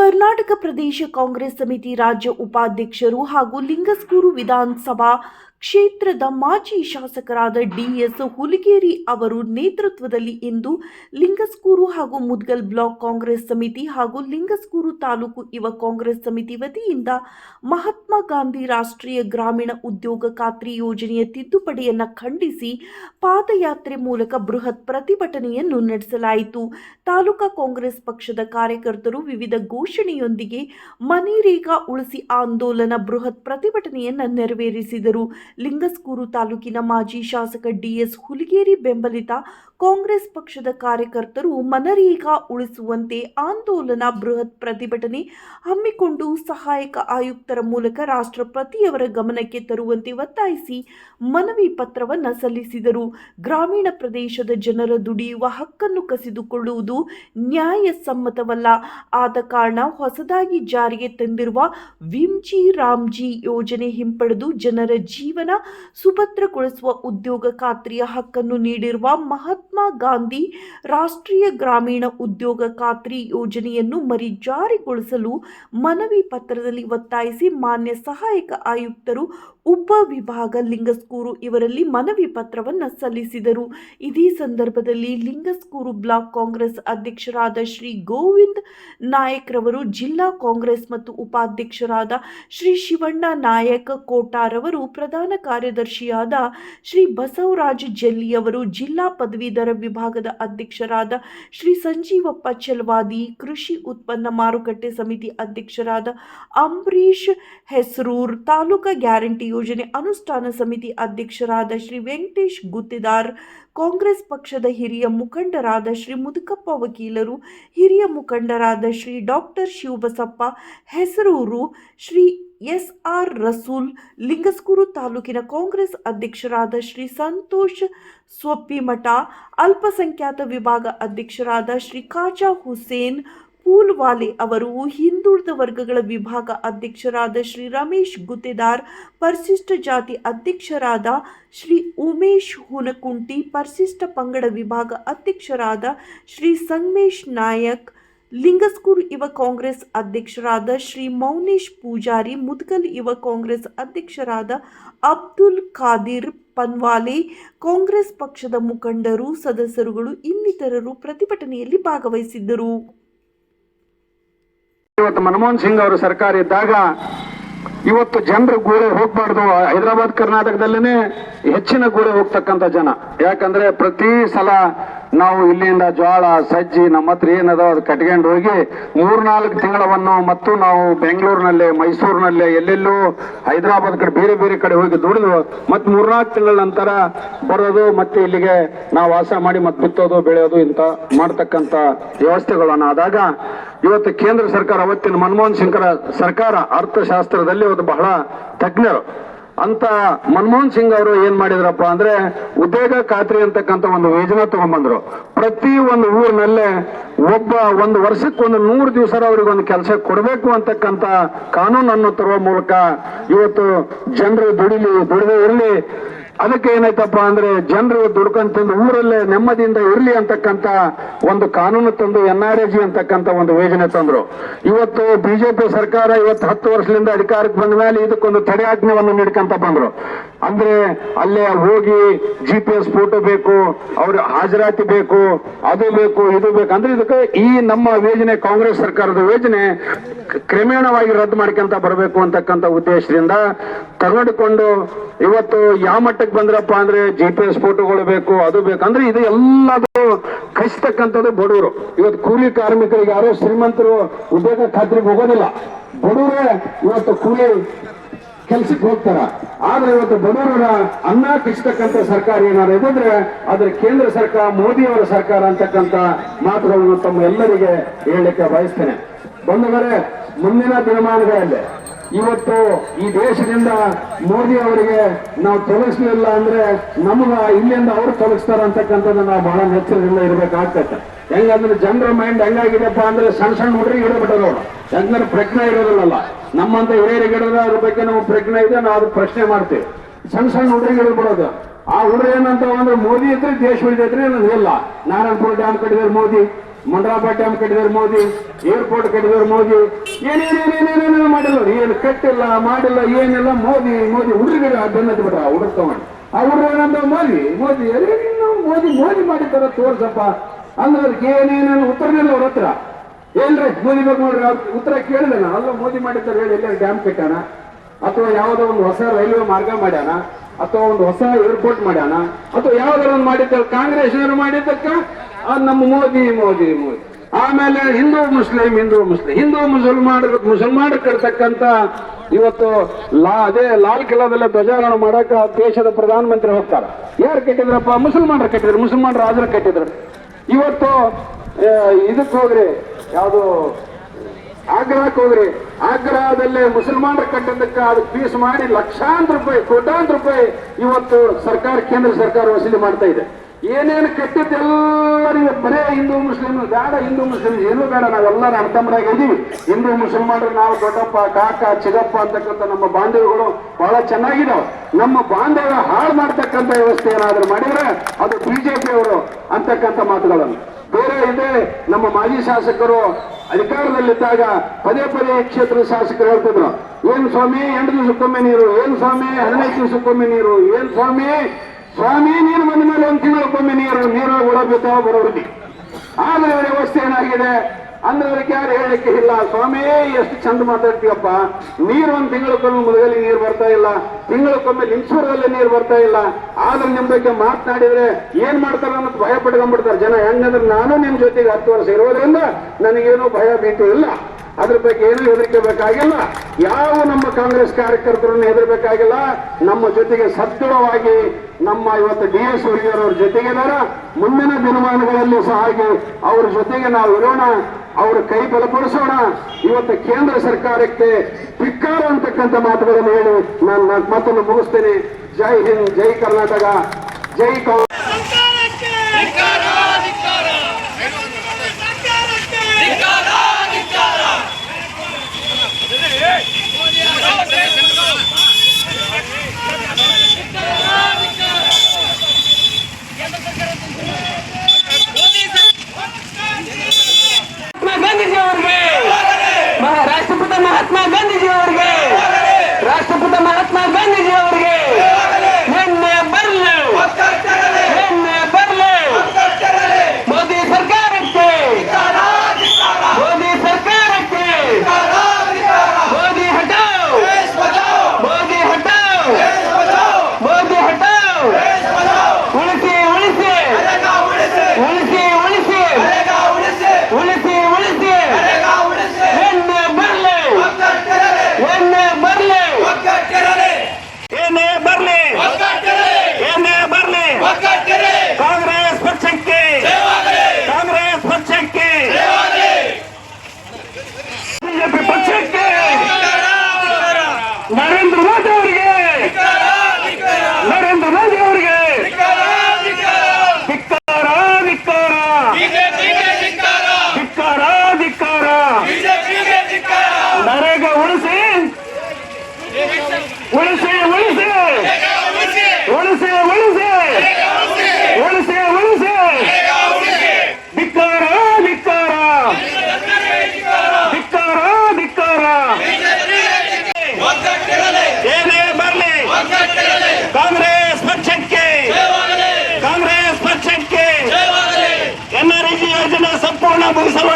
ಕರ್ನಾಟಕ ಪ್ರದೇಶ ಕಾಂಗ್ರೆಸ್ ಸಮಿತಿ ರಾಜ್ಯ ಉಪಾಧ್ಯಕ್ಷರು ಹಾಗೂ ಲಿಂಗಸ್ಕೂರು ವಿಧಾನಸಭಾ ಕ್ಷೇತ್ರದ ಮಾಜಿ ಶಾಸಕರಾದ ಡಿಎಸ್ ಹುಲಿಗೇರಿ ಅವರು ನೇತೃತ್ವದಲ್ಲಿ ಇಂದು ಲಿಂಗಸ್ಕೂರು ಹಾಗೂ ಮುದ್ಗಲ್ ಬ್ಲಾಕ್ ಕಾಂಗ್ರೆಸ್ ಸಮಿತಿ ಹಾಗೂ ಲಿಂಗಸ್ಕೂರು ತಾಲೂಕು ಯುವ ಕಾಂಗ್ರೆಸ್ ಸಮಿತಿ ವತಿಯಿಂದ ಮಹಾತ್ಮ ಗಾಂಧಿ ರಾಷ್ಟ್ರೀಯ ಗ್ರಾಮೀಣ ಉದ್ಯೋಗ ಖಾತ್ರಿ ಯೋಜನೆಯ ತಿದ್ದುಪಡಿಯನ್ನು ಖಂಡಿಸಿ ಪಾದಯಾತ್ರೆ ಮೂಲಕ ಬೃಹತ್ ಪ್ರತಿಭಟನೆಯನ್ನು ನಡೆಸಲಾಯಿತು. ತಾಲೂಕಾ ಕಾಂಗ್ರೆಸ್ ಪಕ್ಷದ ಕಾರ್ಯಕರ್ತರು ವಿವಿಧ ಘೋಷಣೆಯೊಂದಿಗೆ ಮನೇರೇಗಾ ಉಳಿಸಿ ಆಂದೋಲನ ಬೃಹತ್ ಪ್ರತಿಭಟನೆಯನ್ನು ನೆರವೇರಿಸಿದರು. ಲಿಂಗಸ್ಕೂರು ತಾಲೂಕಿನ ಮಾಜಿ ಶಾಸಕ ಡಿಎಸ್ ಹುಲಿಗೇರಿ ಬೆಂಬಲಿತ ಕಾಂಗ್ರೆಸ್ ಪಕ್ಷದ ಕಾರ್ಯಕರ್ತರು ಮನರೇಗಾ ಉಳಿಸುವಂತೆ ಆಂದೋಲನ ಬೃಹತ್ ಪ್ರತಿಭಟನೆ ಹಮ್ಮಿಕೊಂಡು ಸಹಾಯಕ ಆಯುಕ್ತರ ಮೂಲಕ ರಾಷ್ಟ್ರಪತಿಯವರ ಗಮನಕ್ಕೆ ತರುವಂತೆ ಒತ್ತಾಯಿಸಿ ಮನವಿ ಪತ್ರವನ್ನು ಸಲ್ಲಿಸಿದರು. ಗ್ರಾಮೀಣ ಪ್ರದೇಶದ ಜನರ ದುಡಿಯುವ ಹಕ್ಕನ್ನು ಕಸಿದುಕೊಳ್ಳುವುದು ನ್ಯಾಯಸಮ್ಮತವಲ್ಲ. ಆದ ಕಾರಣ ಹೊಸದಾಗಿ ಜಾರಿಗೆ ತಂದಿರುವ ವಿಂಜಿ ರಾಮ್ಜಿ ಯೋಜನೆ ಹಿಂಪಡೆದು ಜನರ ಜೀವನ ಸುಭದ್ರಗೊಳಿಸುವ ಉದ್ಯೋಗ ಖಾತ್ರಿಯ ಹಕ್ಕನ್ನು ನೀಡಿರುವ ಮಹಾತ್ಮ ಗಾಂಧಿ ರಾಷ್ಟ್ರೀಯ ಗ್ರಾಮೀಣ ಉದ್ಯೋಗ ಖಾತ್ರಿ ಯೋಜನೆಯನ್ನು ಮರಿ ಜಾರಿಗೊಳಿಸಲು ಮನವಿ ಪತ್ರದಲ್ಲಿ ಒತ್ತಾಯಿಸಿ ಮಾನ್ಯ ಸಹಾಯಕ ಆಯುಕ್ತರು ಉಪ ವಿಭಾಗ ಲಿಂಗಸ್ಕೂರು ಇವರಲ್ಲಿ ಮನವಿ ಪತ್ರವನ್ನು ಸಲ್ಲಿಸಿದರು. ಇದೇ ಸಂದರ್ಭದಲ್ಲಿ ಲಿಂಗಸ್ಕೂರು ಬ್ಲಾಕ್ ಕಾಂಗ್ರೆಸ್ ಅಧ್ಯಕ್ಷರಾದ ಶ್ರೀ ಗೋವಿಂದ್ ನಾಯಕ್ ರವರು, ಜಿಲ್ಲಾ ಕಾಂಗ್ರೆಸ್ ಮತ್ತು ಉಪಾಧ್ಯಕ್ಷರಾದ ಶ್ರೀ ಶಿವಣ್ಣ ನಾಯಕ್ ಕೋಟಾರವರು ಪ್ರಧಾನ ಕಾರ್ಯದರ್ಶಿಯಾದ ಶ್ರೀ ಬಸವರಾಜ್ ಜಲ್ಲಿಯವರು ಜಿಲ್ಲಾ ಪದವೀಧರ ವಿಭಾಗದ ಅಧ್ಯಕ್ಷರಾದ ಶ್ರೀ ಸಂಜೀವಪ್ಪ ಚಲವಾದಿ, ಕೃಷಿ ಉತ್ಪನ್ನ ಮಾರುಕಟ್ಟೆ ಸಮಿತಿ ಅಧ್ಯಕ್ಷರಾದ ಅಂಬರೀಶ್ ಹೆಸರೂರ್, ತಾಲೂಕಾ ಗ್ಯಾರಂಟಿ ಯೋಜನೆ ಅನುಷ್ಠಾನ ಸಮಿತಿ ಅಧ್ಯಕ್ಷರಾದ ಶ್ರೀ ವೆಂಕಟೇಶ್ ಗುತ್ತಿದಾರ್, ಕಾಂಗ್ರೆಸ್ ಪಕ್ಷದ ಹಿರಿಯ ಮುಖಂಡರಾದ ಶ್ರೀ ಮುದುಕಪ್ಪ ವಕೀಲರು, ಹಿರಿಯ ಮುಖಂಡರಾದ Shri doctor Shivabasappa Hesaruru Shri S R Rasool, Lingsugur ತಾಲೂಕಿನ ಕಾಂಗ್ರೆಸ್ ಅಧ್ಯಕ್ಷರಾದ ಶ್ರೀ ಸಂತೋಷ್ ಸ್ವಪ್ಪಿಮಠ ಅಲ್ಪಸಂಖ್ಯಾತ ವಿಭಾಗ ಅಧ್ಯಕ್ಷರಾದ ಶ್ರೀ ಖಾಜಾ ಹುಸೇನ್ ಪೂಲ್ವಾಲೆ ಅವರು ಹಿಂದುಳಿದ ವರ್ಗಗಳ ವಿಭಾಗ ಅಧ್ಯಕ್ಷರಾದ ಶ್ರೀ ರಮೇಶ್ ಗುತ್ತೇದಾರ್, ಪರಿಶಿಷ್ಟ ಜಾತಿ ಅಧ್ಯಕ್ಷರಾದ ಶ್ರೀ ಉಮೇಶ್ ಹುನಕುಂಟಿ, ಪರಿಶಿಷ್ಟ ಪಂಗಡ ವಿಭಾಗ ಅಧ್ಯಕ್ಷರಾದ ಶ್ರೀ ಸಂಗಮೇಶ್ ನಾಯಕ್, ಲಿಂಗಸ್ಕೂರು ಯುವ ಕಾಂಗ್ರೆಸ್ ಅಧ್ಯಕ್ಷರಾದ ಶ್ರೀ ಮೌನೇಶ್ ಪೂಜಾರಿ, ಮುದ್ಗಲ್ ಯುವ ಕಾಂಗ್ರೆಸ್ ಅಧ್ಯಕ್ಷರಾದ ಅಬ್ದುಲ್ ಖಾದಿರ್ ಪನ್ವಾಲೆ, ಕಾಂಗ್ರೆಸ್ ಪಕ್ಷದ ಮುಖಂಡರು, ಸದಸ್ಯರುಗಳು ಇನ್ನಿತರರು ಪ್ರತಿಭಟನೆಯಲ್ಲಿ ಭಾಗವಹಿಸಿದ್ದರು. ಇವತ್ತು ಮನಮೋಹನ್ ಸಿಂಗ್ ಅವರು ಸರ್ಕಾರ ಇದ್ದಾಗ ಇವತ್ತು ಜನರು ಗೂಡೆ ಹೋಗ್ಬಾರ್ದು. ಹೈದರಾಬಾದ್, ಕರ್ನಾಟಕದಲ್ಲೇನೆ ಹೆಚ್ಚಿನ ಗೂಡೆ ಹೋಗ್ತಕ್ಕಂಥ ಜನ. ಯಾಕಂದ್ರೆ ಪ್ರತಿ ಸಲ ನಾವು ಇಲ್ಲಿಂದ ಜೋಳ ಸಜ್ಜಿ ನಮ್ಮ ಹತ್ರ ಏನದ ಅದು ಕಟ್ಕೊಂಡು ಹೋಗಿ ಮೂರ್ನಾಲ್ಕು ತಿಂಗಳವನ್ನು ಮತ್ತು ನಾವು ಬೆಂಗಳೂರಿನಲ್ಲೇ, ಮೈಸೂರಿನಲ್ಲೇ, ಎಲ್ಲೆಲ್ಲೂ ಹೈದರಾಬಾದ್ ಕಡೆ ಬೇರೆ ಬೇರೆ ಕಡೆ ಹೋಗಿ ದುಡಿದು ಮತ್ತೆ ಮೂರ್ನಾಲ್ಕು ತಿಂಗಳ ನಂತರ ಬರೋದು ಮತ್ತೆ ಇಲ್ಲಿಗೆ ನಾವು ವಾಸ ಮಾಡಿ ಮತ್ತೆ ಬಿತ್ತೋದು, ಬೆಳೆಯೋದು ಇಂತ ಮಾಡ್ತಕ್ಕಂಥ ವ್ಯವಸ್ಥೆಗಳನ್ನು ಆದಾಗ ಇವತ್ತು ಕೇಂದ್ರ ಸರ್ಕಾರ, ಅವತ್ತಿನ ಮನಮೋಹನ್ ಸಿಂಗ್ರ ಸರ್ಕಾರ ಅರ್ಥಶಾಸ್ತ್ರದಲ್ಲಿ ಒಂದು ಬಹಳ ತಜ್ಞರು. ಅಂತ ಮನಮೋಹನ್ ಸಿಂಗ್ ಅವರು ಏನ್ ಮಾಡಿದ್ರಪ್ಪ ಅಂದ್ರೆ, ಉದ್ಯೋಗ ಖಾತ್ರಿ ಅಂತಕ್ಕಂಥ ಒಂದು ಯೋಜನೆ ತಗೊಂಡ್ಬಂದ್ರು. ಪ್ರತಿ ಒಂದು ಊರಿನಲ್ಲೇ ಒಬ್ಬ ಒಂದು ವರ್ಷಕ್ಕೆ ಒಂದು ನೂರು ದಿವಸ ಅವ್ರಿಗೆ ಒಂದು ಕೆಲಸ ಕೊಡಬೇಕು ಅಂತಕ್ಕಂಥ ಕಾನೂನನ್ನು ತರುವ ಮೂಲಕ ಇವತ್ತು ಜನರು ದುಡಿಲಿ, ದುಡಿದೇ ಇರಲಿ ಅದಕ್ಕೆ ಏನಾಯ್ತಪ್ಪ ಅಂದ್ರೆ ಜನರು ತಿಂದು ಊರಲ್ಲೇ ನೆಮ್ಮದಿಯಿಂದ ಇರಲಿ ಅಂತಕ್ಕಂತ ಒಂದು ಕಾನೂನು ತಂದು ಎನ್ ಆರ್ ಎ ಜಿ ಅಂತಕ್ಕಂತ ಒಂದು ಯೋಜನೆ ತಂದ್ರು. ಇವತ್ತು ಬಿಜೆಪಿ ಸರ್ಕಾರ ಇವತ್ತು ಹತ್ತು ವರ್ಷದಿಂದ ಅಧಿಕಾರಕ್ಕೆ ಬಂದ ಮೇಲೆ ಇದಕ್ಕೊಂದು ತಡೆಯಾಜ್ಞೆಯನ್ನು ನೀಡ್ಕೊಂತ ಬಂದ್ರು. ಅಂದ್ರೆ ಅಲ್ಲೇ ಹೋಗಿ ಜಿ ಪಿ ಎಸ್ ಫೋಟೋ ಬೇಕು, ಅವ್ರ ಹಾಜರಾತಿ ಬೇಕು, ಅದು ಬೇಕು, ಇದು ಬೇಕು. ಅಂದ್ರೆ ಇದಕ್ಕೆ ಈ ನಮ್ಮ ಯೋಜನೆ ಕಾಂಗ್ರೆಸ್ ಸರ್ಕಾರದ ಯೋಜನೆ ಕ್ರಮೇಣವಾಗಿ ರದ್ದು ಮಾಡ್ಕೊಂತ ಬರಬೇಕು ಅಂತಕ್ಕಂಥ ಉದ್ದೇಶದಿಂದ ತಗೊಂಡುಕೊಂಡು ಇವತ್ತು ಯಾವ ಮಟ್ಟಕ್ಕೆ ಬಂದ್ರಪ್ಪ ಅಂದ್ರೆ ಜಿ ಪಿ ಎಸ್ ಫೋಟೋಗಳು ಬೇಕು, ಅದು ಬೇಕು. ಅಂದ್ರೆ ಇದು ಎಲ್ಲದೂ ಬಡವರು. ಇವತ್ತು ಕೂಲಿ ಕಾರ್ಮಿಕರಿಗೆ ಯಾರೋ ಶ್ರೀಮಂತರು ಉದ್ಯೋಗ ಖಾತ್ರಿಗೆ ಹೋಗೋದಿಲ್ಲ. ಬಡವರೇ ಇವತ್ತು ಕೂಲಿ ಕೆಲ್ಸಕ್ಕೆ ಹೋಗ್ತಾರ. ಆದ್ರೆ ಇವತ್ತು ಬಡವರ ಅನ್ನ ಕಿಸ್ತಕ್ಕಂಥ ಸರ್ಕಾರ ಏನಾದ್ರು ಇದ್ರೆ ಅದ್ರ ಕೇಂದ್ರ ಸರ್ಕಾರ ಮೋದಿಯವರ ಸರ್ಕಾರ ಅಂತಕ್ಕಂಥ ಮಾತುಗಳನ್ನು ತಮ್ಮ ಎಲ್ಲರಿಗೆ ಹೇಳಲಿಕ್ಕೆ ಬಯಸ್ತೇನೆ. ಬಂಧುಗಳೇ, ಮುಂದಿನ ದಿನಮಾನಗಳಲ್ಲಿ ಇವತ್ತು ಈ ದೇಶದಿಂದ ಮೋದಿ ಅವರಿಗೆ ನಾವು ತೊಲಗಿಸ್ಲಿಲ್ಲ ಅಂದ್ರೆ ನಮಗ ಇಲ್ಲಿಂದ ಅವ್ರು ತೊಲಗಿಸ್ತಾರ ಅಂತಕ್ಕಂಥದ್ದು ನಾವು ಬಹಳ ನೆಚ್ಚರದಿಂದ ಇರ್ಬೇಕಾಗ್ತೈತೆ. ಹೆಂಗಂದ್ರೆ ಜನರ ಮೈಂಡ್ ಹೆಂಗಾಗಿದೆಪ್ಪ ಅಂದ್ರೆ ಸಣ್ಣ ಸಣ್ಣ ಹುಡುಗರಿಗೆ ಇಡಬಿಟ್ಟರು ಅವ್ರು ಹೆಂಗಂದ್ರೆ ಪ್ರಜ್ಞೆ ಇರೋದಿಲ್ಲಲ್ಲ. ನಮ್ಮಂತ ಹಿರಿಯರಿಗೆ ಹಿಡಿದ್ರೆ ಅದ್ರ ಬಗ್ಗೆ ನಾವು ಪ್ರಜ್ಞೆ ಇದೆ, ನಾವು ಅದು ಪ್ರಶ್ನೆ ಮಾಡ್ತೀವಿ. ಸಣ್ಣ ಸಣ್ಣ ಹುಡುಗರಿಗೆ ಇಡ್ಬಿಡೋದು ಆ ಹುಡುಗ ಏನಂತ ಅಂದ್ರೆ ಮೋದಿ ಇದ್ರೆ ದೇಶ ಉಳಿದೈತ್ರಿ ಅನ್ನೋದು ಇಲ್ಲ. ನಾರಾಯಣಪುರ ಡ್ಯಾಮ್ ಕಟ್ಟಿದ್ರೆ ಮೋದಿ. ಮಂಡ್ರಾಬಾ ಡ್ಯಾಮ್ ಕಟ್ಟಿದ್ರು ಮೋದಿ, ಏರ್ಪೋರ್ಟ್ ಕಟ್ಟಿದ್ರು ಮೋದಿ. ಏನೇನೇನೇನೇನೇನೇನು ಮಾಡಿಲ್ಲ. ಏನು ಕಟ್ಟಿಲ್ಲ, ಮಾಡಿಲ್ಲ, ಏನಿಲ್ಲ, ಮೋದಿ ಮೋದಿ ಹುಡುಗರಿಗೆ ಬೆನ್ನತ್ತಿ ಬಿಟ್ರ ಹುಡುಗ ತಗೊಂಡು ಆ ಹುಡುಗ ಏನಂದ ಮೋದಿ ಮೋದಿ ಮೋದಿ ಮೋದಿ ಮಾಡಿದ್ದಾರ ತೋರ್ಸಪ್ಪ. ಅಂದ್ರೆ ಅದಕ್ಕೆ ಏನೇನೇನು ಉತ್ತರನಿಲ್ಲ ಅವ್ರ ಹತ್ರ. ಏನ್ರಿ ಮೋದಿ ಬಗ್ಗೆ ನೋಡ್ರಿ ಉತ್ತರ ಕೇಳಿದೆ ಅಲ್ಲ ಮೋದಿ ಮಾಡಿದ್ದಾರೆ ಹೇಳಿ ಎಲ್ಲ ಡ್ಯಾಮ್ ಕಟ್ಟಾನ ಅಥವಾ ಯಾವುದೋ ಒಂದು ಹೊಸ ರೈಲ್ವೆ ಮಾರ್ಗ ಮಾಡ್ಯಾನ? ಅಥವಾ ಒಂದು ಹೊಸ ಏರ್ಪೋರ್ಟ್ ಮಾಡ್ಯಾನ? ಅಥವಾ ಯಾವ್ದಾರ ಒಂದು ಮಾಡಿದ್ದ ಕಾಂಗ್ರೆಸ್ ಅವರು ಮಾಡಿದ್ದಕ್ಕ? ನಮ್ಮ ಮೋದಿ ಮೋದಿ ಮೋದಿ. ಆಮೇಲೆ ಹಿಂದೂ ಮುಸ್ಲಿಂ ಹಿಂದೂ ಮುಸ್ಲಿಂ. ಹಿಂದೂ ಮುಸಲ್ಮಾನ ಮುಸಲ್ಮಾನ ಕಟ್ತಕ್ಕಂತ ಇವತ್ತು ಲಾ, ಅದೇ ಲಾಲ್ ಕಿಲಾದಲ್ಲ ಧ್ವಜಾರೋಹಣ ಮಾಡಕ ದೇಶದ ಪ್ರಧಾನಮಂತ್ರಿ ಹೋಗ್ತಾರ. ಯಾರು ಕಟ್ಟಿದ್ರಪ್ಪ? ಮುಸಲ್ಮಾನರು ಕಟ್ಟಿದ್ರು. ಮುಸಲ್ಮಾನ ರಾಜರು ಕಟ್ಟಿದ್ರು. ಇವತ್ತು ಇದಕ್ಕೆ ಹೋಗ್ರಿ. ಯಾವುದು ಆಗ್ರಾಕ್ ಹೋಗ್ರಿ. ಆಗ್ರಾದಲ್ಲೇ ಮುಸಲ್ಮಾನರ ಕಟ್ಟದಕ್ಕೆ ಅದು ಫೀಸ್ ಮಾಡಿ ಲಕ್ಷಾಂತರ ರೂಪಾಯಿ ಕೋಟಾಂತರ ರೂಪಾಯಿ ಇವತ್ತು ಸರ್ಕಾರ, ಕೇಂದ್ರ ಸರ್ಕಾರ ವಸೂಲಿ ಮಾಡ್ತಾ ಇದೆ. ಏನೇನು ಕಟ್ಟಿದ್ದೆಲ್ಲರಿಗೂ ಬರೇ ಹಿಂದೂ ಮುಸ್ಲಿಂ ಬೇಡ ಹಿಂದೂ ಮುಸ್ಲಿಂ ಏನೂ ಬೇಡ ನಾವೆಲ್ಲರೂ ಅಣ್ತಮ್ಮರಾಗಿ ಇದೀವಿ. ಹಿಂದೂ ಮುಸಲ್ಮಾನರು, ನಾವು ದೊಡ್ಡಪ್ಪ, ಕಾಕ, ಚಿಗಪ್ಪ ಅಂತಕ್ಕಂಥ ನಮ್ಮ ಬಾಂಧವ್ಯಗಳು ಬಹಳ ಚೆನ್ನಾಗಿದಾವೆ. ನಮ್ಮ ಬಾಂಧವ್ಯ ಹಾಳು ಮಾಡ್ತಕ್ಕಂಥ ವ್ಯವಸ್ಥೆ ಏನಾದರೂ ಮಾಡಿದ್ರೆ ಅದು ಬಿಜೆಪಿ ಅವರು ಅಂತಕ್ಕಂಥ ಮಾತುಗಳನ್ನು. ಬೇರೆ ಇದೆ ನಮ್ಮ ಮಾಜಿ ಶಾಸಕರು ಅಧಿಕಾರದಲ್ಲಿದ್ದಾಗ ಪದೇ ಪದೇ ಕ್ಷೇತ್ರದ ಶಾಸಕರು ಹೇಳ್ತಿದ್ರು, ಏನ್ ಸ್ವಾಮಿ, ಎಂಟು ದಿವಸಕ್ಕೊಮ್ಮೆ ನೀರು, ಏನ್ ಸ್ವಾಮಿ, ಹದಿನೈದು ದಿವಸಕ್ಕೊಮ್ಮೆ ನೀರು, ಏನ್ ಸ್ವಾಮಿ ಸ್ವಾಮಿ, ನೀರು ಬಂದ ಮೇಲೆ ಒಂದು ತಿಂಗಳಕ್ಕೊಮ್ಮೆ ನೀರು ನೀರು ಒಳಬಿದ್ದಾವ ಬರೋರಿಗೆ. ಆದ್ರೆ ವ್ಯವಸ್ಥೆ ಏನಾಗಿದೆ? ಅದಕ್ಕೆ ಯಾರು ಹೇಳಲಿಕ್ಕೆ ಇಲ್ಲ, ಸ್ವಾಮಿ, ಎಷ್ಟು ಚಂದ ಮಾತಾಡ್ತೀವಪ್ಪ ನೀರು ಒಂದು ತಿಂಗಳಕ್ಕೊಮ್ಮೆ ಮುದಗಲಿ ನೀರು ಬರ್ತಾ ಇಲ್ಲ. ತಿಂಗಳಕ್ಕೊಮ್ಮೆ ಲಿಂಗಸೂರದಲ್ಲಿ ನೀರು ಬರ್ತಾ ಇಲ್ಲ. ಆದ್ರೆ ನಿಮ್ ಬಗ್ಗೆ ಮಾತನಾಡಿದ್ರೆ ಏನ್ ಮಾಡ್ತಾರ ಅನ್ನೋದು ಭಯ ಪಡ್ಕೊಂಡ್ಬಿಡ್ತಾರೆ ಜನ. ಹೆಂಗಂದ್ರೆ ನಾನು ನಿಮ್ ಜೊತೆಗೆ ಹತ್ತು ವರ್ಷ ಇರೋದ್ರಿಂದ ನನಗೇನು ಭಯ ಭೀತಿ ಇಲ್ಲ. ಅದ್ರ ಬಗ್ಗೆ ಏನು ಹೆದರಿಕೆ ಬೇಕಾಗಿಲ್ಲ. ಯಾವ ನಮ್ಮ ಕಾಂಗ್ರೆಸ್ ಕಾರ್ಯಕರ್ತರನ್ನು ಹೆದರ್ಬೇಕಾಗಿಲ್ಲ. ನಮ್ಮ ಜೊತೆಗೆ ಸದೃಢವಾಗಿ ನಮ್ಮ ಇವತ್ತು ಡಿ ಎಸ್ ಹುಡುಗಿಯರವ್ರ ಜೊತೆಗಿದಾರ. ಮುಂದಿನ ದಿನಮಾನಗಳಲ್ಲಿ ಸಹ ಹಾಗೆ ಅವ್ರ ಜೊತೆಗೆ ನಾವು ಇರೋಣ. ಅವ್ರ ಕೈ ಬಲಪಡಿಸೋಣ ಇವತ್ತು ಕೇಂದ್ರ ಸರ್ಕಾರಕ್ಕೆ ಧಿಕ್ಕಾರ ಅಂತಕ್ಕಂಥ ಮಾತುಗಳನ್ನು ಹೇಳಿ ನಾನು ಮಾತನ್ನು ಮುಗಿಸ್ತೇನೆ. ಜೈ ಹಿಂದ್, ಜೈ ಕರ್ನಾಟಕ, ಜೈ ಕಾಂಗ್ರೆಸ್ ಸರ್ಕಾರಕ್ಕೆ ಧಿಕ್ಕಾರ ಧಿಕ್ಕಾರ ಸರ್ಕಾರಕ್ಕೆ ಧಿಕ್ಕಾರ ಧಿಕ್ಕಾರ ಮಹಾತ್ಮ ಗಾಂಧೀಜಿ ಅವರಿಗೆ ಮಹಾ- ರಾಷ್ಟ್ರಪಿತ ಮಹಾತ್ಮ ಗಾಂಧೀಜಿ ಅವರಿಗೆ ರಾಷ್ಟ್ರಪಿತ ಮಹಾತ್ಮ ಗಾಂಧೀಜಿ ಅವರಿಗೆ ಎಣ್ಣೆ ಬರ್ಲಿ ಎಣ್ಣೆ ಬರ್ಲಿ ಮೋದಿ ಸರ್ಕಾರಕ್ಕೆ ಮೋದಿ ಸರ್ಕಾರಕ್ಕೆ ಮೋದಿ ಹಟಾವ್ ಮೋದಿ ಹಟಾವ್ ಮೋದಿ ಹಟಾವ್ ಉಳಿಸಿ ಉಳಿಸಿ ಉಳಿಸಿ ಉಳಿಸಿ ಉಳಿಸಿ ಉಳಿಸಿ ಎಣ್ಣೆ ಬರ್ಲಿ ಎಣ್ಣೆ ಬರ್ಲಿ ಏನೇ ಬರ್ಲಿ ಏನೇ ಬರ್ಲಿ ಕಾಂಗ್ರೆಸ್ ಪಕ್ಷಕ್ಕೆ ಕಾಂಗ್ರೆಸ್ ಪಕ್ಷಕ್ಕೆ ಬಿಜೆಪಿ ಪಕ್ಷಕ್ಕೆ ನರೇಂದ್ರ ಮೋದಿ ಅವರಿಗೆ ನರೇಂದ್ರ ಮೋದಿ ಅವರಿಗೆ ಧಿಕ್ಕಾರ ಧಿಕ್ಕಾರ ಧಿಕ್ಕಾರ ಧಿಕ್ಕಾರ ನರೇಗಾ ಉಳಿಸಿ ಉಳಿಸಿ ಉಳಿಸಿ ಉಳಿಸಿ ಉಳಿಸಿ ಉಳಿಸಿ ಉಳಿಸಿ ಧಿಕ್ಕಾರ ಧಿಕ್ಕಾರ ಧಿಕ್ಕಾರ ಧಿಕ್ಕಾರ ಏನೇ ಬರಲಿ ಕಾಂಗ್ರೆಸ್ ಪಕ್ಷಕ್ಕೆ ಕಾಂಗ್ರೆಸ್ ಪಕ್ಷಕ್ಕೆ ಎನ್ಆರ್ಇಜಿ ಯೋಜನೆ ಸಂಪೂರ್ಣ ಮುಗಿಸಲು